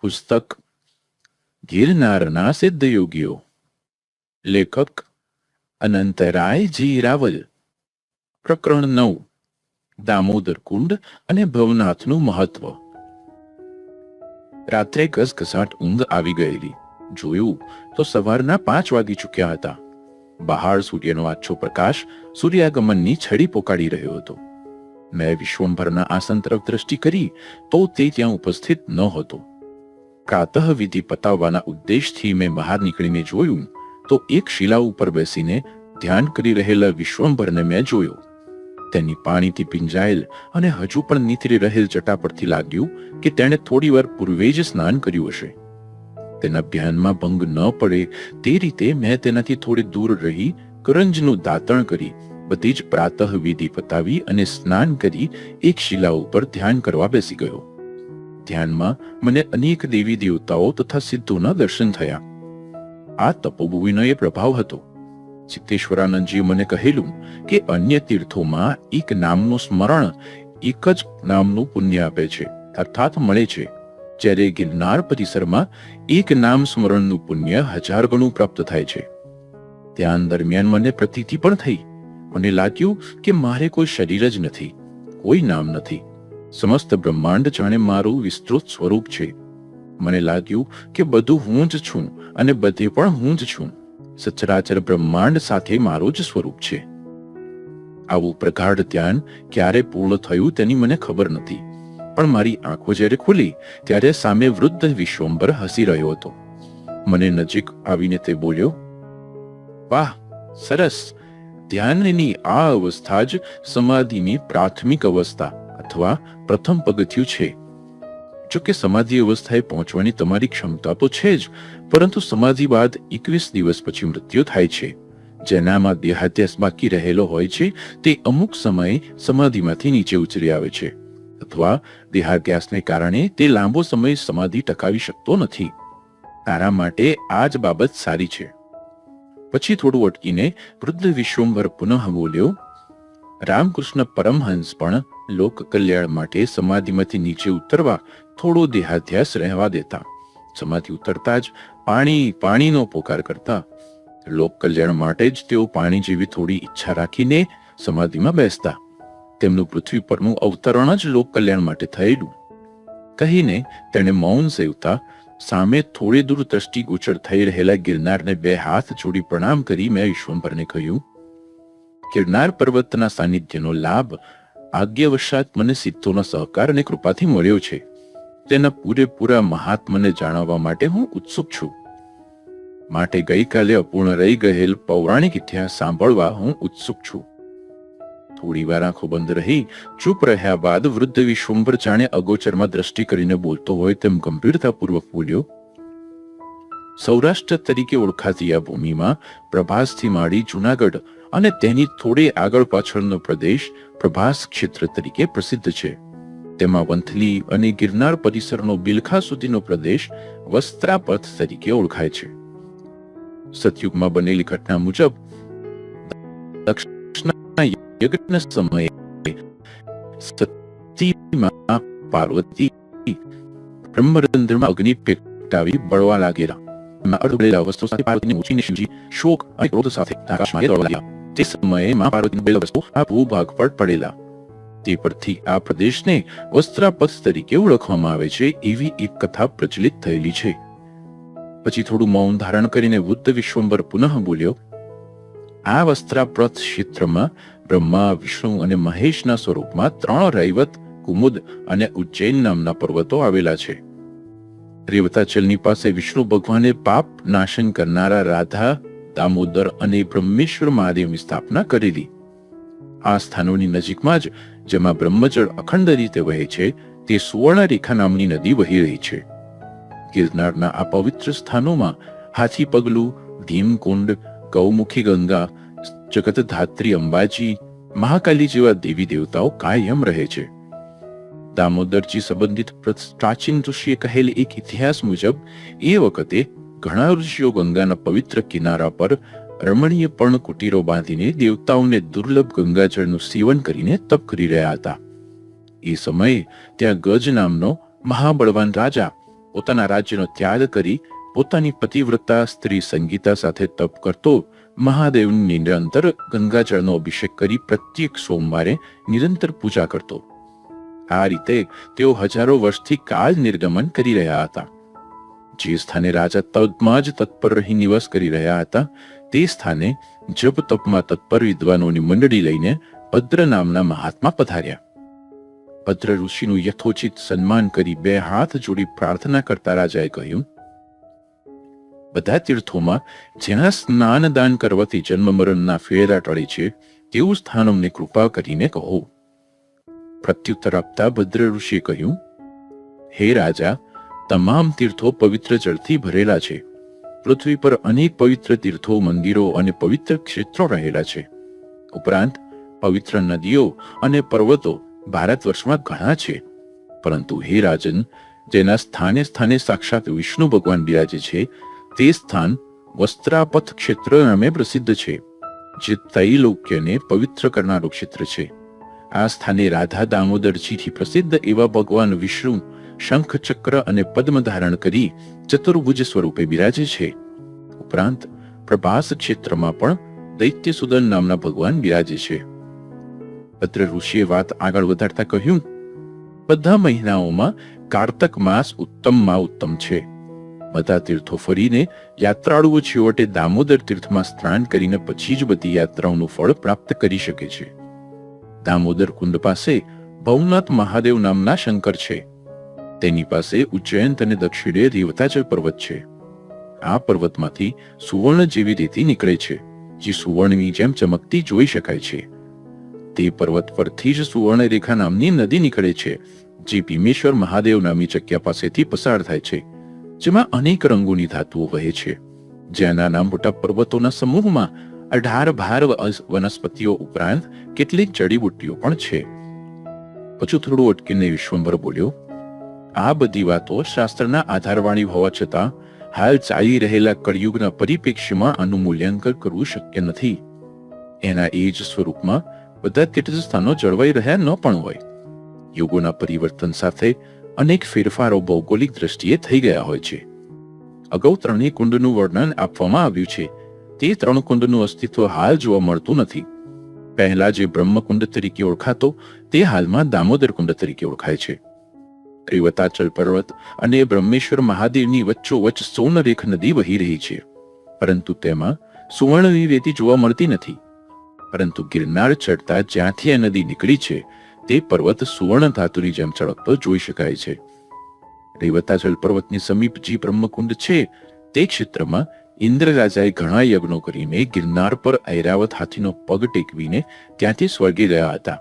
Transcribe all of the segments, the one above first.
પુસ્તક ગિરનારના સિદ્ધ યોગીઓ લેખક અનંતરાયજી રાવલ. પ્રકરણ નવ, દામોદર કુંડ અને ભવનાથનું મહત્વ. રાત્રે ઘસઘસાટ ઊંઘ આવી ગયેલી. જોયું તો સવારના પાંચ વાગી ચૂક્યા હતા. બહાર સૂર્યનો આછો પ્રકાશ સૂર્યાગમનની છડી પોકાડી રહ્યો હતો. મેં વિશ્વંભરના આસન તરફ દ્રષ્ટિ કરી તો તે ત્યાં ઉપસ્થિત ન હતો. પ્રાતઃ વિધિ પતાવવાના ઉદ્દેશથી મેં બહાર નીકળીને જોયું, તો એક શિલા ઉપર બેસીને ધ્યાન કરી રહેલા વિશ્વંભરને મેં જોયો. તેની પાણીથી પિંજાયેલ અને હજુ પણ નીતરી રહેલ જટા પરથી લાગ્યું કે તેણે થોડી વાર પૂર્વે જ સ્નાન કર્યું હશે. તેના ધ્યાનમાં ભંગ ન પડે તે રીતે મેં તેનાથી થોડી દૂર રહી, કરંજનું દાતણ કરી, બધી જ પ્રાતઃ વિધિ પતાવી અને સ્નાન કરી એક શિલા ઉપર ધ્યાન કરવા બેસી ગયો. ધ્યાનમાં મને અનેક દેવી દેવતાઓ તથા સિદ્ધોના દર્શન થયા. આ તપોભૂમિનો એ પ્રભાવ હતો. સિદ્ધેશ્વરાનંદજીએ મને કહેલું કે અન્ય તીર્થોમાં એક નામનું સ્મરણ એક જ નામનું પુણ્ય આપે છે, અર્થાત મળે છે. જ્યારે ગિરનાર પરિસરમાં એક નામ સ્મરણનું પુણ્ય હજાર ગણું પ્રાપ્ત થાય છે. ધ્યાન દરમિયાન મને પ્રતીતિ પણ થઈ. મને લાગ્યું કે મારે કોઈ શરીર જ નથી, કોઈ નામ નથી. સમસ્ત બ્રહ્માંડ જાણે મારું વિસ્તૃત સ્વરૂપ છે. મને લાગ્યું કે બધું હું જ છું અને બધે પણ હું જ છું. સચરાચર બ્રહ્માંડ સાથે મારું જ સ્વરૂપ છે. આવું પ્રગાઢ ધ્યાન ક્યારે પૂર્ણ થયું તેની મને ખબર નથી. પણ મારી આંખો જ્યારે ખુલી, ત્યારે સામે વૃદ્ધ વિશ્વંભર હસી રહ્યો હતો. મને નજીક આવીને તે બોલ્યો, વાહ, સરસ. ધ્યાનની આ અવસ્થા જ સમાધિની પ્રાથમિક અવસ્થા. અથવા પ્રથમ પગથિયું છે. જો સમાધિ અવસ્થાએ પહોંચવાની તમારી ક્ષમતા તો છે જ, પરંતુ સમાધિ બાદ એકવીસ દિવસ પછી મૃત્યુ થાય છે. જેનામાં દેહાત્યાસ બાકી રહેલો હોય છે, તે અમુક સમયે સમાધિમાંથી નીચે ઉતરી આવે છે. અથવા દેહાત્યાસને કારણે તે લાંબો સમય સમાધિ ટકાવી શકતો નથી. તારા માટે આ જ બાબત સારી છે. પછી થોડું અટકીને વૃદ્ધ વિશ્વંભર પુનઃ બોલ્યો, રામકૃષ્ણ પરમહંસ પણ લોક કલ્યાણ માટે સમાધિમાંથી નીચે ઉતરવા થોડો દેહાધ્યાસ રહેવા દેતા. સમાધિ ઉતરતા જ પાણી, પાણીનો પોકાર કરતા. લોક કલ્યાણ માટે જ તેઓ પાણી જેવી થોડી ઈચ્છા રાખીને સમાધિમાં બેસતા. તેમનું પૃથ્વી પરનું અવતરણ જ લોક કલ્યાણ માટે થયેલું. કહીને તેણે મૌન સેવતા સામે થોડી દૂર દ્રષ્ટિ ગોચર થઈ રહેલા ગિરનારને બે હાથ જોડી પ્રણામ કરી મેં ઈશ્વંભરને કહ્યું, ગિરનાર પર્વતના સાનિધ્યનો લાભ આજ્ઞાવશાત મને સિદ્ધોના સહકાર અને કૃપાથી મળ્યો છે. તેના પૂરેપૂરા મહાત્મને જાણવા માટે હું ઉત્સુક છું. માટે ગઈકાલે અપૂર્ણ રહી ગયેલ પૌરાણિક ઇતિહાસ સાંભળવા હું ઉત્સુક છું. થોડી વાર આંખો બંધ રહી, ચૂપ રહ્યા બાદ વૃદ્ધ વિશ્વંભર જાણે અગોચરમાં દ્રષ્ટિ કરીને બોલતો હોય તેમ ગંભીરતાપૂર્વક બોલ્યો, સૌરાષ્ટ્ર તરીકે ઓળખાતી આ ભૂમિમાં પ્રભાસથી માંડી જુનાગઢ અને તેની થોડે આગળ પાછળનો પ્રદેશ પ્રભાસ ક્ષેત્ર તરીકે પ્રસિદ્ધ છે. તેમાં વંથલી અને ગિરનાર પરિસરનો બિલખા સુધીનો પ્રદેશ વસ્ત્રાપથ તરીકે ઓળખાય છે. સતયુગમાં બનેલી ઘટના મુજબ સમયે પાર્વતી બ્રહ્મરંધ્રમાં અગ્નિ પેટાવી બળવા લાગેલા. વસ્તુ સાથે પાર્વતીને ઊંચીને શિવજી શોક અને ક્રોધ સાથે આકાશમાં દોડવા લાગ્યા. તે સમયે માં પાર્વતીના આ ભૂભાગ પર પડેલા. તે પરથી આ પ્રદેશને વસ્ત્રાપથ તરીકે ઓળખવામાં આવે છે એવી એક કથા પ્રચલિત થયેલી છે. પછી થોડું મૌન ધારણ કરીને વૃદ્ધ વિશ્વંબર પુનઃ બોલ્યો, આ વસ્ત્રાપ્રથ ક્ષેત્રમાં બ્રહ્મા, વિષ્ણુ અને મહેશના સ્વરૂપમાં ત્રણ રૈવત, કુમુદ અને ઉજ્જૈન નામના પર્વતો આવેલા છે. રેવતાચલની પાસે વિષ્ણુ ભગવાને પાપ નાશન કરનારા રાધા દામોદર અને બ્રહ્મેશ્વર મહાદેવની સ્થાપના કરેલી. આ સ્થાનોની નજીકમાં જ, જેમાં બ્રહ્મજળ અખંડ રીતે વહે છે, તે સુવર્ણરેખા નામની નદી વહી રહી છે. ગિરનારના આ પવિત્ર સ્થાનોમાં હાથી પગલું ભીમકુંડ, ગૌમુખી ગંગા, જગતધાત્રી અંબાજી, મહાકાલી જેવા દેવી દેવતાઓ કાયમ રહે છે. દામોદરજી સંબંધિત પ્રાચીન ઋષિએ કહેલી એક ઇતિહાસ મુજબ, એ વખતે ઘણા ઋષિઓ ગંગાના પવિત્ર કિનારા પર રમણીય પર્ણ કુટીરો બાંધીને દેવતાઓને દુર્લભ ગંગાજળનું સેવન કરીને તપ કરી રહ્યા હતા. એ સમયે ત્યાં ગજ નામનો મહાબળવાન રાજા પોતાના રાજ્યનો ત્યાગ કરી પોતાની પતિવ્રતા સ્ત્રી સંગીતા સાથે તપ કરતો મહાદેવની નિરંતર ગંગાજળનો અભિષેક કરી પ્રત્યેક સોમવારે નિરંતર પૂજા કરતો. આ રીતે તેઓ હજારો વર્ષથી કાળ નિર્ગમન કરી રહ્યા હતા. જે સ્થાને રાજા તપમાં જ તત્પર રહી નિવાસ કરી રહ્યા હતા, તે સ્થાને જપ તપમાં તત્પર વિદ્વાનોની મંડળી લઈને ભદ્ર નામના મહાત્મા પધાર્યા. ભદ્ર ઋષિનું યથોચિત સન્માન કરી બે હાથ જોડી પ્રાર્થના કરતા રાજાએ કહ્યું, બધા તીર્થોમાં જ્યાં સ્નાન દાન કરવાથી જન્મ મરણના ફેરા ટળે છે, તેવું સ્થાન અમને કૃપા કરીને કહો. પ્રત્યુત્તર આપતા ભદ્ર ઋષિએ કહ્યું, હે રાજા તમામ તીર્થો પવિત્ર જળથી ભરેલા છે. પૃથ્વી પર અનેક પવિત્ર તીર્થો, મંદિરો અને પવિત્ર ક્ષેત્રો રહેલા છે. ઉપરાંત, પવિત્ર નદીઓ અને પર્વતો ભારત વર્ષમાં ઘણા છે. પરંતુ હે રાજન, જેના સ્થાને સ્થાને સાક્ષાત વિષ્ણુ ભગવાન બિરાજે છે, તે સ્થાન વસ્ત્રાપથ ક્ષેત્ર નામે પ્રસિદ્ધ છે, જે તૈલોક્યને પવિત્ર કરનારું ક્ષેત્ર છે. આ સ્થાને રાધા દામોદરજીથી પ્રસિદ્ધ એવા ભગવાન વિષ્ણુ શંખ ચક્ર અને પદ્મ ધારણ કરી ચતુર્ભુજ સ્વરૂપે બિરાજે છે. ઉપરાંત પ્રભાસ ક્ષેત્રમાં પણ દૈત્ય સુદન નામના ભગવાન બિરાજે છે. ભદ્ર ઋષિએ વાત આગળ વધારતા કહ્યું, બધા મહિનાઓમાં કારતક માસ ઉત્તમમાં ઉત્તમ છે. બધા તીર્થો ફરીને યાત્રાળુઓ છેવટે દામોદર તીર્થમાં સ્નાન કરીને પછી જ બધી યાત્રાઓનું ફળ પ્રાપ્ત કરી શકે છે. દામોદર કુંડ પાસે ભવનાથ મહાદેવ નામના શંકર છે. તેની પાસે ઉજ્જૈન અને દક્ષિણે રેવતાચલ પર્વત છે. આ પર્વતમાંથી સુવર્ણ જેવી રેતી નીકળે છે, જે સુવર્ણની જેમ ચમકતી જોઈ શકાય છે. તે પર્વત પરથી જ સુવર્ણરેખા નામની નદી નીકળે છે, જે ભીમેશ્વર મહાદેવ નામની જગ્યા પાસેથી પસાર થાય છે, જેમાં અનેક રંગોની ધાતુઓ વહે છે. જેના નામ મોટા પર્વતોના સમૂહમાં અઢાર ભાર વનસ્પતિઓ ઉપરાંત કેટલીક જડીબુટ્ટીઓ પણ છે. પછી થોડું અટકીને વિશ્વંભર બોલ્યો આ બધી વાતો શાસ્ત્રના આધારવાળી હોવા છતાં હાલ ચાલી રહેલા કળિયુગના પરિપ્રેક્ષ્યમાં આનું મૂલ્યાંકન કરવું શક્ય નથી. એના એ જ સ્વરૂપમાં બધા તીર્થસ્થાનો જળવાઈ રહ્યા ન પણ હોય. યુગોના પરિવર્તન સાથે અનેક ફેરફારો ભૌગોલિક દ્રષ્ટિએ થઈ ગયા હોય છે. અગાઉ ત્રણેય કુંડનું વર્ણન આપવામાં આવ્યું છે. તે ત્રણ કુંડનું અસ્તિત્વ હાલ જોવા મળતું નથી. પહેલા જે બ્રહ્મકુંડ તરીકે ઓળખાતો તે હાલમાં દામોદર કુંડ તરીકે ઓળખાય છે. રેવતાચલ પર્વત અને બ્રહ્મેશ્વર મહાદેવની વચ્ચોવચ્ચ સોનરેખ નદી વહી રહી છે. પરંતુ તેમાં સુવર્ણની રેતી જોવા મળતી નથી. પરંતુ ગિરનાર ચડતા જ્યાંથી આ નદી નીકળી છે, તે પર્વત સુવર્ણ ધાતુની જેમ ચળકતો જોઈ શકાય છે. રેવતાચલ પર્વતની સમીપ જે બ્રહ્મકુંડ છે, તે ક્ષેત્રમાં ઇન્દ્રરાજાએ ઘણા યજ્ઞો કરીને ગિરનાર પર ઐરાવત હાથીનો પગ ટેકવીને ત્યાંથી સ્વર્ગે ગયા હતા.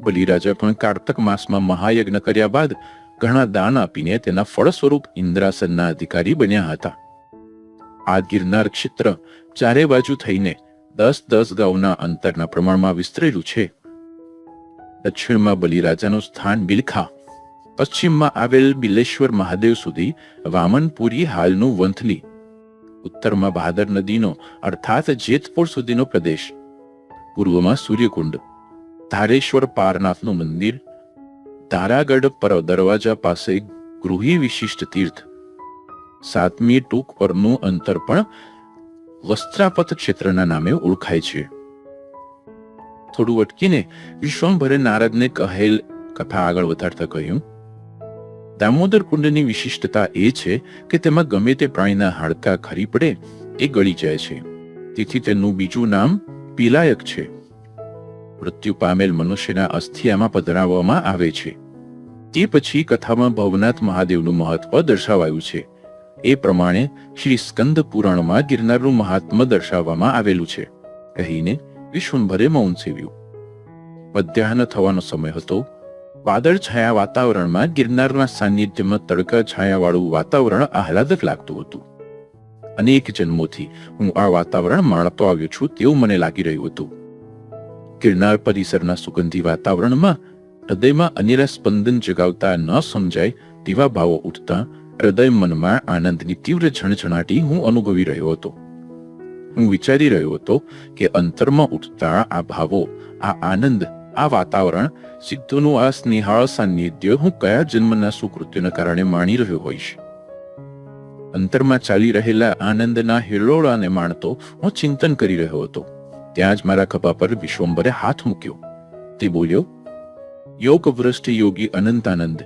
બલિરાજા પણ કારતક માસમાં મહાયજ્ઞ કર્યા બાદ ઘણા દાન આપીને તેના ફળ સ્વરૂપ ઇન્દ્રાસનના અધિકારી બન્યા હતા. આ ગિરનાર ક્ષેત્ર ચારે બાજુ થઈને દસ દસ ગાઉના અંતરના પ્રમાણમાં વિસ્તરેલું છે. દક્ષિણમાં બલિરાજાનું સ્થાન બિલખા, પશ્ચિમમાં આવેલ બિલેશ્વર મહાદેવ સુધી વામનપુરી હાલનું વંથલી, ઉત્તરમાં ભાદર નદીનો અર્થાત જેતપુર સુધીનો પ્રદેશ, પૂર્વમાં સૂર્યકુંડ ધારેશ્વર પારનાથનું મંદિર તારાગઢ પર દરવાજા પાસે ગૃહી વિશિષ્ટ તીર્થ, સાતમી ટૂંક પરનું અંતર પણ વસ્ત્રાપથ ક્ષેત્રના નામે ઓળખાય છે. થોડું અટકીને વિશ્વંભરે નારદને કહેલ કથા આગળ વધારતા કહ્યું, દામોદર કુંડની વિશિષ્ટતા એ છે કે તેમાં ગમે તે પ્રાણીના હાડકા ખરી પડે એ ગળી જાય છે. તેથી તેનું બીજું નામ પીલાયક છે. મૃત્યુ પામેલ મનુષ્યના અસ્થિયામાં પધરાવવામાં આવે છે. તે પછી કથામાં ભવનાથ મહાદેવનું મહત્વ દર્શાવાયું છે. એ પ્રમાણે શ્રી સ્કંદ પુરાણમાં ગિરનારનું મહાત્મ દર્શાવવામાં આવેલું છે. કહીને વિશ્વંભરે મૌન સેવ્યું. મધ્યાહન થવાનો સમય હતો. વાદળ છાયા વાતાવરણમાં ગિરનારના સાનિધ્યમાં તડકા છાયાવાળું વાતાવરણ આહલાદક લાગતું હતું. અનેક જન્મોથી હું આ વાતાવરણ માણતો આવ્યો છું તેવું મને લાગી રહ્યું હતું. ગિરનાર પરિસરના સુગંધી વાતાવરણમાં હૃદયમાં અનેરા સ્પંદન જગાવતા ન સમજાય તેવા ભાવો ઉઠતા હૃદય મનમાં આનંદની તીવ્ર ઝણઝણાટી હું અનુભવી રહ્યો હતો. હું વિચારી રહ્યો હતો કે અંતરમાં ઉઠતા આ ભાવો, આ આનંદ, આ વાતાવરણ, સિદ્ધોનું આ સ્નેહાળ સાનિધ્ય હું કયા જન્મના સુકૃત્યના કારણે માણી રહ્યો હોઈશ? અંતરમાં ચાલી રહેલા આનંદના હિલોળાને માણતો હું ચિંતન કરી રહ્યો હતો. ત્યાં જ મારા ખભા પર વિશ્વંભરે હાથ મૂક્યો. તે બોલ્યો યોગ વૃષ્ટિ યોગી અનંતાનંદ.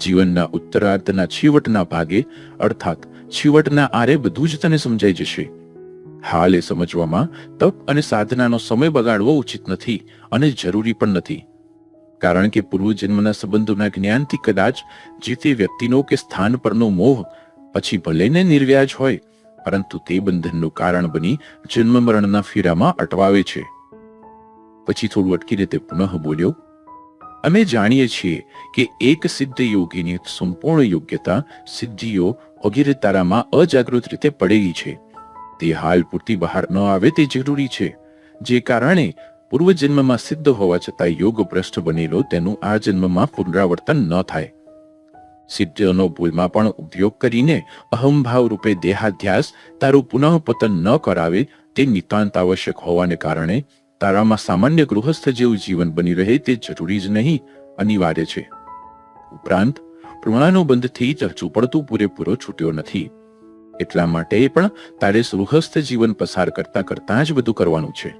જીવનના ઉત્તરાર્ધના છેવટના ભાગે, અર્થાત છેવટના આરે બધું જ તને સમજાઈ જશે. હાલ એ સમજવામાં તપ અને સાધનાનો સમય બગાડવો ઉચિત નથી અને જરૂરી પણ નથી. કારણ કે પૂર્વજન્મના સંબંધોના જ્ઞાનથી કદાચ જે તે વ્યક્તિનો કે સ્થાન પરનો મોહ, પછી ભલે ને નિર્વ્યાજ હોય પરંતુ તે બંધનનું કારણ બની જન્મ મરણના ફેરામાં અટવાવે છે. પછી થોડું અટકીને તે પુનઃ બોલ્યો, અમે જાણીએ છીએ કે એક સિદ્ધ યોગીની સંપૂર્ણ યોગ્યતા સિદ્ધિઓ વગેરે તારામાં અજાગૃત રીતે પડેલી છે. તે હાલ પૂરતી બહાર ન આવે તે જરૂરી છે. જે કારણે પૂર્વજન્મમાં સિદ્ધ હોવા છતાં યોગ ભ્રષ્ટ બનેલો તેનું આ જન્મમાં પુનરાવર્તન ન થાય. સિદ્ધનો ભૂલમાં પણ ઉપયોગ કરીને અહમભાવ રૂપે દેહાધ્યાસ તારું પુનઃ પતન ન કરાવે તે નિતાંત આવશ્યક હોવાને કારણે તારામાં સામાન્ય ગૃહસ્થ જેવું જીવન બની રહે તે જરૂરી જ નહીં, અનિવાર્ય છે. ઉપરાંત, પ્રમાણાનુબંધથી હજુ પણ પૂરેપૂરો છૂટ્યો નથી. એટલા માટે પણ તારે ગૃહસ્થ જીવન પસાર કરતા કરતા જ બધું કરવાનું છે,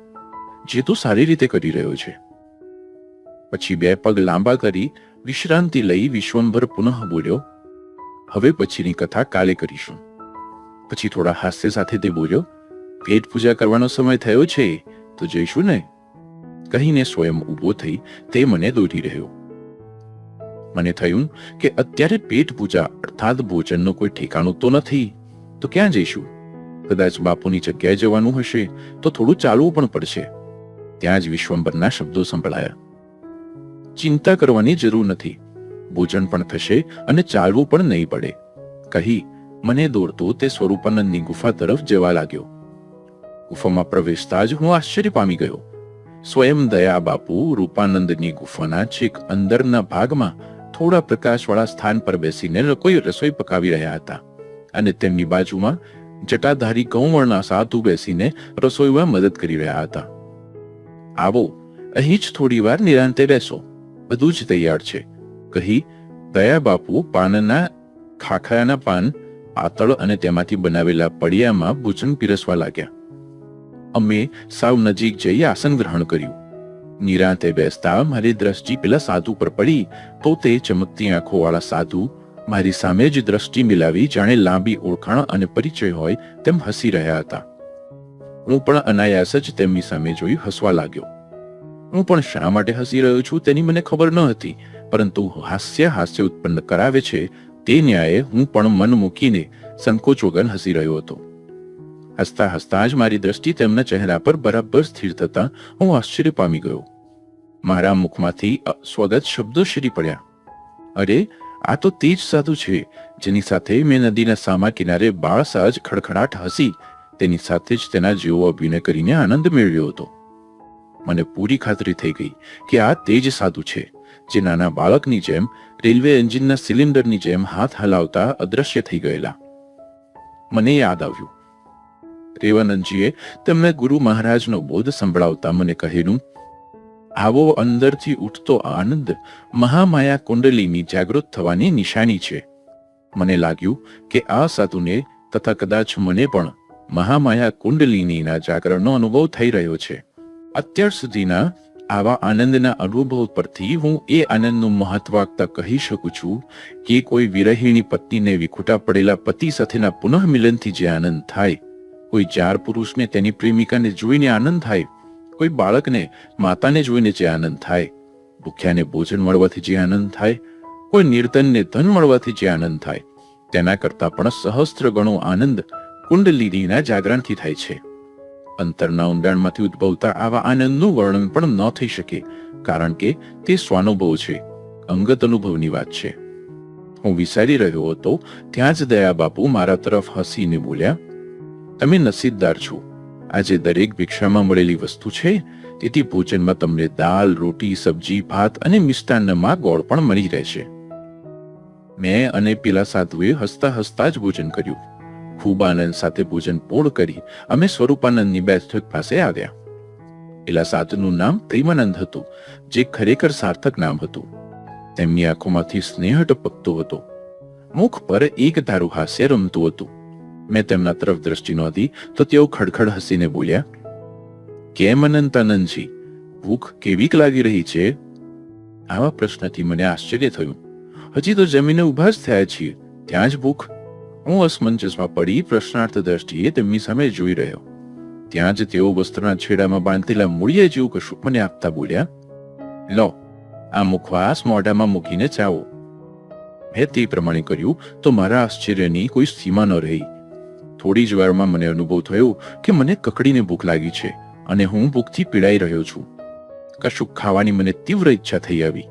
જે તું સારી રીતે કરી રહ્યો છે. પછી બે પગ લાંબા કરી વિશ્રાંતિ લઈ વિશ્વંભર પુનઃ બોલ્યો, હવે પછીની કથા કાલે કરીશું. પછી થોડા હાસ્ય સાથે તે બોલ્યો, પેટ પૂજા કરવાનો સમય થયો છે, તો જઈશું ને. કહીને સ્વયં ઊભો થઈ તે મને દોરી રહ્યો. મને થયું કે અત્યારે પેટ પૂજા અર્થાત ભોજનનું કોઈ ઠેકાણું તો નથી, તો ક્યાં જઈશું? કદાચ બાપુની જગ્યાએ જવાનું હશે તો થોડું ચાલવું પણ પડશે. ત્યાં જ વિશ્વંભરના શબ્દો સંભળાયા. ચિંતા કરવાની જરૂર નથી. ભોજન પણ થશે અને ચાલવું પણ નહીં પડે. કહી, મને દોડતો તે સ્વરૂપાનંદની ગુફા તરફ જવા લાગ્યો. ગુફામાં પ્રવેશતા જ હું આશ્ચર્ય પામી ગયો. સ્વયં દયા બાપુ રૂપાનંદની ગુફાના છેક અંદરના ભાગમાં થોડા પ્રકાશવાળા સ્થાન પર બેસીને કોઈ રસોઈ પકાવી રહ્યા હતા. અને તેમની બાજુમાં જટાધારી કૌવણના સાધુ બેસીને રસોઈમાં મદદ કરી રહ્યા હતા. આવો, અહીં જ થોડી વાર નિરાંતે બેસો. બધું જ તૈયાર છે. કહી, દયા બાપુ પાનના ખાખરાના પાન આતળ અને તેમાંથી બનાવેલા પડિયામાં ભોજન પીરસવા લાગ્યા. અમે સાવ નજીક જઈ આસન ગ્રહણ કર્યું. નિરાંતે બેસતા મારી દ્રષ્ટિ પેલા સાધુ પર પડી, તો તે ચમકતી આંખોવાળા સાધુ મારી સામે જ દ્રષ્ટિ મિલાવી જાણે લાંબી ઓળખાણ અને પરિચય હોય તેમ હસી રહ્યા હતા. હું પણ અનાયાસ જ તેમની સામે જોઈ હસવા લાગ્યો. હું પણ શા માટે હસી રહ્યો છું તેની મને ખબર ન હતી, પરંતુ હાસ્ય હાસ્ય ઉત્પન્ન કરાવે છે તે ન્યાયે હું પણ મન મૂકીને સંકોચ વગર હસી રહ્યો હતો. હસતા હસતા જ મારી દ્રષ્ટિ તેમના ચહેરા પર બરાબર સ્થિર થતા હું આશ્ચર્ય પામી ગયો. મારા મુખમાંથી સ્વગત શબ્દો શરી પડ્યા. અરે, આ તો તે જ સાધુ છે, જેની સાથે મેં નદીના સામા કિનારે બાળ સહજ ખડખડાટ હસી, તેની સાથે જ તેના જેવો અભિનય કરીને આનંદ મેળવ્યો હતો. મને પૂરી ખાતરી થઈ ગઈ કે આ તે જ સાધુ છે, જે નાના બાળકની જેમ રેલવે એન્જિનના સિલિન્ડરની જેમ હાથ હલાવતા અદ્રશ્ય થઈ ગયેલા. મને યાદ આવ્યું. રેવાનંદજીએ તેમને ગુરુ મહારાજનો બોધ સંભળાવતા મને કહેલું, આવો અંદરથી ઉઠતો આનંદ મહામાયા કુંડલીની જાગૃત થવાની નિશાની છે. મને લાગ્યું કે આ સાધુને તથા કદાચ મને પણ મહામાયા કુંડલિનીના જાગરણનો અનુભવ થઈ રહ્યો છે. અત્યાર સુધીના આવા આનંદના અનુભવ પરથી હું એ આનંદનું મહત્વાકતા કહી શકું છું કે કોઈ વિરહિણી પત્નીને વિખૂટા પડેલા પતિ સાથેના પુનઃ મિલનથી જે આનંદ થાય, કોઈ ચાર પુરુષને તેની પ્રેમિકાને જોઈને આનંદ થાય, કોઈ બાળકને માતાને જોઈને જે આનંદ થાય, ભૂખ્યાને ભોજન મળવાથી જે આનંદ થાય, કોઈ નિર્ધનને ધન મળવાથી જે આનંદ થાય, તેના કરતાં પણ સહસ્ત્ર ગણો આનંદ કુંડલીનીના જાગરણથી થાય છે. અંતરના ઊંડાણમાંથી ઉદ્ભવતા આવા આનંદનું વર્ણન પણ ન થઈ શકે, કારણ કે તે સ્વાનુભવ છે, અંગત અનુભવની વાત છે. હું વિચારી રહ્યો હતો, ત્યાં જ દયા બાપુ મારા તરફ હસીને બોલ્યા, તમે નસીબદાર છો. આજે દરેક ભિક્ષામાં મળેલી વસ્તુ છે, તેથી ભોજનમાં તમને દાલ, રોટી, સબ્જી, ભાત અને મિષ્ટાન્નમાં ગોળ પણ મળી રહેશે. મેં અને પેલા સાધુએ હસતા હસતા જ ભોજન કર્યું. ખૂબ સાથે ભોજન પૂર્ણ કરી અમે સ્વરૂપાનંદની બેઠક પાસે આવ્યા. એલા સાધુનું નામ પ્રેમાનંદ હતું, જે ખરેખર સાર્થક નામ હતું. તેમની આંખોમાંથી સ્નેહ ટપકતો હતો. મુખ પર એક ધારું હાસ્ય રમતું હતું. મેં તેમના તરફ દ્રષ્ટિ નોંધી તો તેઓ ખડખડ હસીને બોલ્યા, કેમ અનંતાનંદજી, ભૂખ કેવીક લાગી રહી છે? આવા પ્રશ્નથી મને આશ્ચર્ય થયું. હજી તો જમીને ઊભા જ થયા છીએ, ત્યાં જ ભૂખ હું અસમંજસમાં પડી પ્રશ્નાર્થ દ્રષ્ટિએ તેમની સામે જોઈ રહ્યો. ત્યાં જ તેઓ વસ્ત્રના છેડામાં બાંધેલા મૂળિયા જેવું કશું મને આપતા બોલ્યા, લો, આ મુખવાસ મોઢામાં મૂકીને ચાવો. મેં તે પ્રમાણે કર્યું તો મારા આશ્ચર્યની કોઈ સીમા ન રહી. થોડી જ વારમાં મને અનુભવ થયો કે મને કકડીને ભૂખ લાગી છે અને હું ભૂખથી પીડાઈ રહ્યો છું. કશુંક ખાવાની મને તીવ્ર ઈચ્છા થઈ આવી.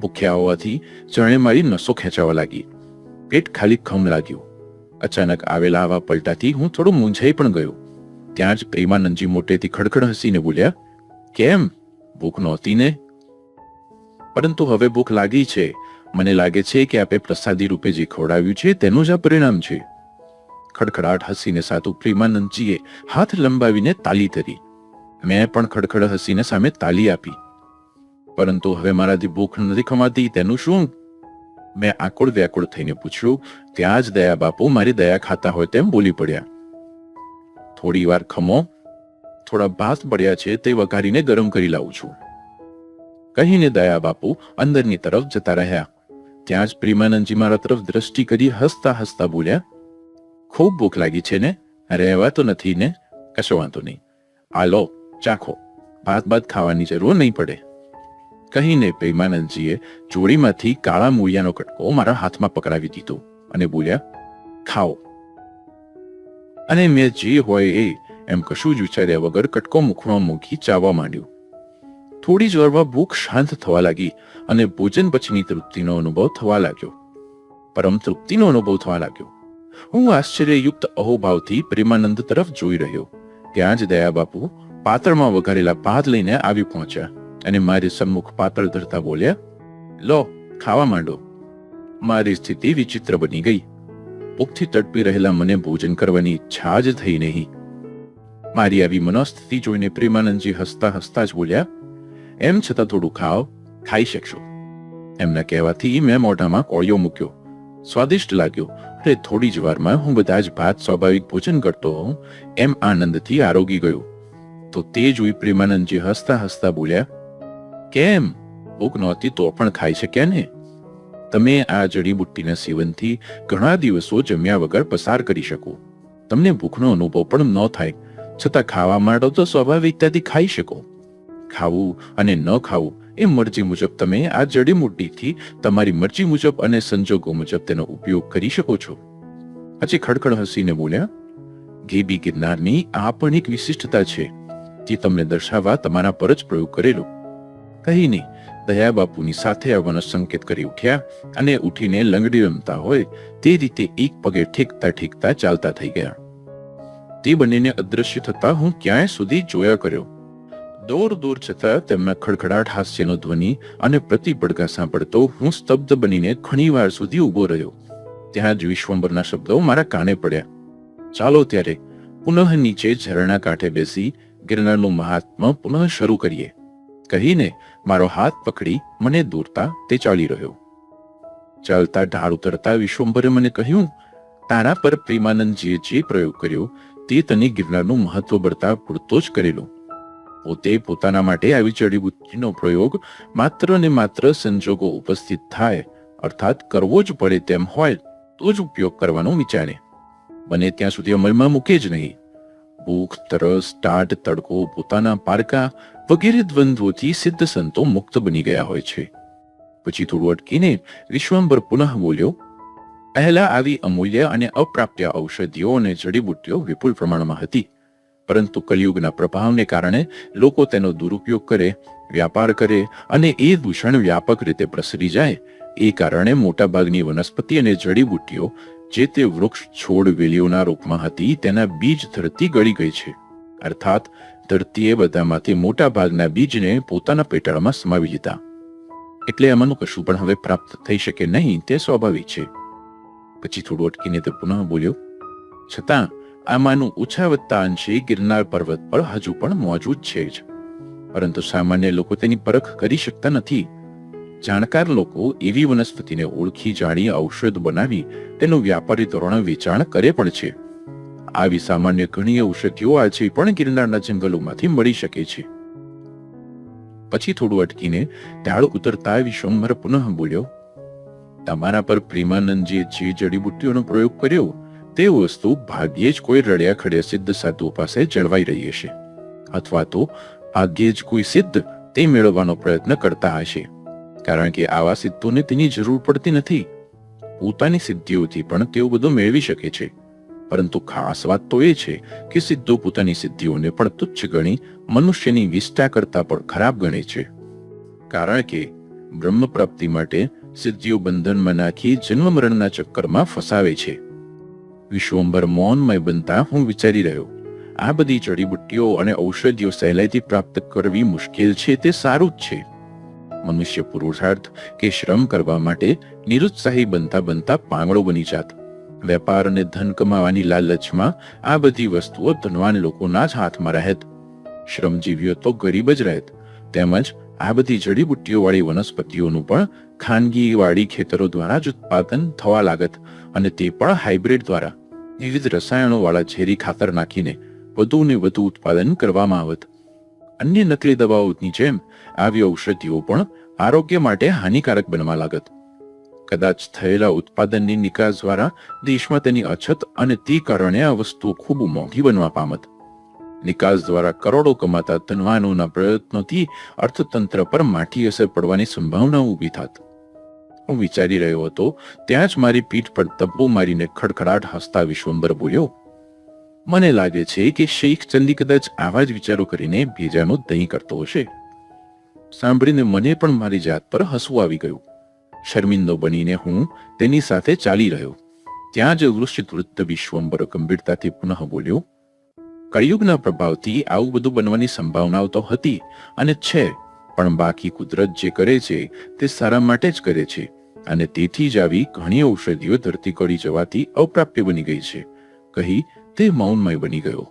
ભૂખ્યા હોવાથી જણે મારી નસો ખેંચાવા લાગી. પેટ ખાલી ખમ લાગ્યું. અચાનક આવેલા આવા પલટાથી હું થોડો મૂંઝાઈ પણ ગયો. ત્યાં જ પ્રેમાનંદજી મોટેથી ખડખડ હસીને બોલ્યા, કેમ? ભૂખ નહોતી ને? પરંતુ હવે ભૂખ લાગી છે. મને લાગે છે કે આપે પ્રસાદી રૂપે જે ખવડાવ્યું છે તેનું જ આ પરિણામ છે. ખડખડાટ હસીને સાધુ પ્રેમાનંદજીએ હાથ લંબાવીને તાલી ધરી. મેં પણ ખડખડ હસીને સામે તાલી આપી. પરંતુ હવે મારાથી ભૂખ નથી ખમાતી, તેનું શું? મેં આકુળ વ્યાકુળ થઈને પૂછ્યું, ત્યાં જ દયા બાપુ મારી દયા ખાતા હોય તેમ બોલી પડ્યા. થોડી વાર ખમો, થોડા ભાત પડ્યા છે તે વઘારીને ગરમ કરી લાવું છું. કહીને દયા બાપુ અંદરની તરફ જતા રહ્યા. ત્યાં જ પ્રેમાનંદજી મારા તરફ દ્રષ્ટિ કરી હસતા હસતા બોલ્યા, ખૂબ ભૂખ લાગી છે ને? રહેવા તો નથી ને? કશો વાંધો નહીં. આ લો, ચાખો. ભાત ભાત ખાવાની જરૂર નહીં પડે. કહીને પ્રેમાનંદજીએ જોડીમાંથી કાળા મૂળિયાનો કટકો મારા હાથમાં પકડાવી દીધો અને બોલ્યા, ખાઓ. અને મેં જે હોય એ, એમ કશું જ વિચાર્યા વગર કટકો મુખમાં મૂકી ચાવવા માંડ્યું. થોડી જ વારમાં ભૂખ શાંત થવા લાગી અને ભોજન પછીની તૃપ્તિનો અનુભવ થવા લાગ્યો. પરમ તૃપ્તિનો અનુભવ થવા લાગ્યો. હું આશ્ચર્યયુક્ત અહોભાવથી પ્રેમાનંદ તરફ જોઈ રહ્યો. ત્યાં જ દયા બાપુ પાતળમાં વઘારેલા ભાત લઈને આવી પહોંચ્યા. અને મારી સન્મુખ પાતળ ધરતા બોલ્યા, લો, ખાવા માંડો. મારી સ્થિતિ વિચિત્ર બની ગઈ. ભૂખથી તડપી રહેલા મને ભોજન કરવાની ઈચ્છા જ થઈ નહીં. મારી આવી મનોસ્થિતિ જોઈને પ્રેમાનંદજી હસતા હસતા જ બોલ્યા, એમ છતાં થોડું ખાઓ, ખાઈ શકશો. એમના કહેવાથી મેં મોઢામાં કોળિયો મૂક્યો. સ્વાદિષ્ટ લાગ્યો. અરે, થોડી જ વારમાં હું બધા જ ભાત સ્વાભાવિક ભોજન કરતો હોઉં, એમ આનંદથી આરોગી ગયો. તો તે જોઈ પ્રેમાનંદજી હસતા હસતા બોલ્યા કેમ? ભૂખ નહોતી તો પણ ખાઈ શક્યા ને? તમે આ જડીબુટ્ટીના સેવનથી ઘણા દિવસો જમ્યા વગર પસાર કરી શકો. તમને ભૂખનો અનુભવ પણ ન થાય. છતાં ખાવા માંડો તો સ્વાભાવિકતાથી ખાઈ શકો. ખાવું અને ન ખાવું એ મરજી મુજબ તમે આ જડીબુટ્ટીથી તમારી મરજી મુજબ અને સંજોગો મુજબ તેનો ઉપયોગ કરી શકો છો. પછી ખડખડ હસીને બોલ્યા ગેબી ગિરનારની આ પણ એક વિશિષ્ટતા છે, જે તમને દર્શાવવા તમારા પર જ પ્રયોગ કરેલો. કહીને દયા બાપુની સાથે આવવાનો સંકેત કરી ઉઠ્યા અને ઉઠીને લંગડી રમતા હોય તે રીતે એક પગે ઠેકતા ઠેકતા ચાલતા થઈ ગયા. તે બંનેને અદ્રશ્ય થતા હું ક્યાંય સુધી જોયા કર્યો. દૂર દૂર છતાં તેમના ખડખડાટ હાસ્યનો ધ્વનિ અને પ્રતિપડકા સાંભળતો હું સ્તબ્ધ બનીને ઘણીવાર સુધી ઊભો રહ્યો. ત્યાં જ વિશ્વંભરના શબ્દો મારા કાને પડ્યા. ચાલો ત્યારે, પુનઃ નીચે ઝરણા કાંઠે બેસી ગિરનારનું મહાત્મા પુનઃ શરૂ કરીએ. કહીને મારો હાથ પકડી મને દોરતા તે ચાલી રહ્યો. ચાલતા ઢાળ ઉતરતા વિશ્વંભરે મને કહ્યું, તારા પર પ્રેમાનંદજીએ જે પ્રયોગ કર્યો તે તને ગિરનારનું મહત્વ બળતા પૂરતો જ કરેલો. પોતે પોતાના માટે આવી જડીબુટ્ટીનો પ્રયોગ માત્ર ને માત્ર સંજોગો ઉપસ્થિત થાય, અર્થાત કરવો જ પડે તેમ હોય તો જ ઉપયોગ કરવાનો વિચારે. બને ત્યાં સુધી અમલમાં મૂકે જ નહીં. ભૂખ, તરસ ટાટ તડકો, પોતાના પારકા વગેરે દ્વંદ્વોથી સિદ્ધ સંતો મુક્ત બની ગયા હોય છે. પછી થોડું અટકીને વિશ્વંભર પુનઃ બોલ્યો, પહેલા આવી અમૂલ્ય અને અપ્રાપ્ય ઔષધિઓ અને જડીબુટ્ટીઓ વિપુલ પ્રમાણમાં હતી, પરંતુ કલયુગના પ્રભાવને કારણે લોકો તેનો દુરુપયોગ કરે, વ્યાપાર કરે અને એ દૂષણ વ્યાપક રીતે પ્રસરી જાય, એ કારણે મોટાભાગની વનસ્પતિ અને જડીબુટ્ટીઓ જે તે વૃક્ષ છોડ વેલીઓના રૂપમાં હતી તેના બીજ ધરતી ગળી ગઈ છે. અર્થાત ધરતીએ બધામાંથી મોટા ભાગના બીજને પોતાના પેટાળમાં સમાવી લીધા. એટલે આમાંનું કશું પણ હવે પ્રાપ્ત થઈ શકે નહીં તે સ્વાભાવિક છે. પછી થોડું અટકીને તે પુનઃ બોલ્યો, છતાં આમાંનું ઓછા વત્તા અંશે ગિરનાર પર્વત પર હજુ પણ મોજૂદ છે જ. પરંતુ સામાન્ય લોકો તેની પરખ કરી શકતા નથી. જાણકાર લોકો એવી વનસ્પતિને ઓળખી, જાણી, ઔષધ બનાવી તેનું વ્યાપારી ધોરણે વેચાણ કરે પણ છે. આવી સામાન્ય ઘણી ઔષધિઓ આજે પણ ગિરનારના જંગલોમાંથી મળી શકે છે. પછી થોડું અટકીને ઢાળ ઉતરતા વિશ્વંભર પુનઃ બોલ્યો, તમારા પર પ્રેમાનંદજીએ જે જડીબુટ્ટીઓનો પ્રયોગ કર્યો, તે વસ્તુ ભાગ્યે જ કોઈ રડ્યા ખડ્યા સિદ્ધ સાધુઓ પાસે જળવાઈ રહી હશે. અથવા તો ભાગ્યે જ કોઈ સિદ્ધ તે મેળવવાનો પ્રયત્ન કરતા હશે. કારણ કે આવા સિદ્ધોને તેની જરૂર પડતી નથી. પોતાની સિદ્ધિઓથી પણ તેઓ બધું મેળવી શકે છે. પરંતુ ખાસ વાત તો એ છે કે સિદ્ધો પોતાની સિદ્ધિઓને પણ તુચ્છ ગણી મનુષ્યની વિષ્ટા કરતા પણ ખરાબ ગણે છે. કારણ કે બ્રહ્મ પ્રાપ્તિ માટે સિદ્ધિઓ બંધનમાં નાખી જન્મ મરણના ચક્કરમાં ફસાવે છે. વિશ્વંભર મૌનમય બનતા હું વિચારી રહ્યો, આ બધી જડીબુટ્ટીઓ અને ઔષધિઓ સહેલાઈથી પ્રાપ્ત કરવી મુશ્કેલ છે તે સારું જ છે. મનુષ્ય પુરુષાર્થ કે શ્રમ કરવા માટે નિરુત્સાહી બનતા બનતા પાંગળો બની જાત વેપાર અને ધન કમાવાની લાલચમાં આ બધી વસ્તુઓ ધનવાન લોકોના જ હાથમાં રહેત. શ્રમજીવીઓ તો ગરીબ જ રહેત. તેમજ આ બધી જડીબુટ્ટીઓવાળી વનસ્પતિઓનું પણ ખાનગીવાળી ખેતરો દ્વારા જ ઉત્પાદન થવા લાગત અને તે પણ હાઇબ્રિડ દ્વારા. વિવિધ રસાયણોવાળા ઝેરી ખાતર નાખીને વધુ ને વધુ ઉત્પાદન કરવામાં આવત. અન્ય નકલી દવાઓની જેમ આવી ઔષધિઓ પણ આરોગ્ય માટે હાનિકારક બનવા લાગત. કદાચ થયેલા ઉત્પાદનની નિકાસ દ્વારા દેશમાં તેની અછત અને તે કારણે આ વસ્તુઓ ખૂબ મોંઘી બનવા પામત. નિકાસ દ્વારા કરોડો કમાતા ધનવાનોના પ્રયત્નોથી અર્થતંત્ર પર માઠી અસર પડવાની સંભાવના ઊભી થાત. હું વિચારી રહ્યો હતો, ત્યાં જ મારી પીઠ પર તબ્બો મારીને ખડખડાટ હસતા વિશ્વંબર બોલ્યો. મને લાગે છે કે શેખ ચંદી કદાચ આવા જ વિચારો કરીને ભેજાનું દહીં કરતો હશે. સાંભળીને મને પણ મારી જાત પર હસવું આવી ગયું. શર્મિંદો બનીને હું તેની સાથે ચાલી રહ્યો. ત્યાં જ વૃશ્ચિત વૃદ્ધ વિશ્વંબર ગંભીરતાથી પુનઃ બોલ્યો, કળિયુગના પ્રભાવથી આવું બધું બનવાની સંભાવનાઓ તો હતી અને છે, પણ બાકી કુદરત જે કરે છે તે સારા માટે જ કરે છે અને તેથી જ આવી ઘણી ઔષધિઓ ધરતી કળી જવાથી અપ્રાપ્ય બની ગઈ છે. કહી તે મૌનમય બની ગયો.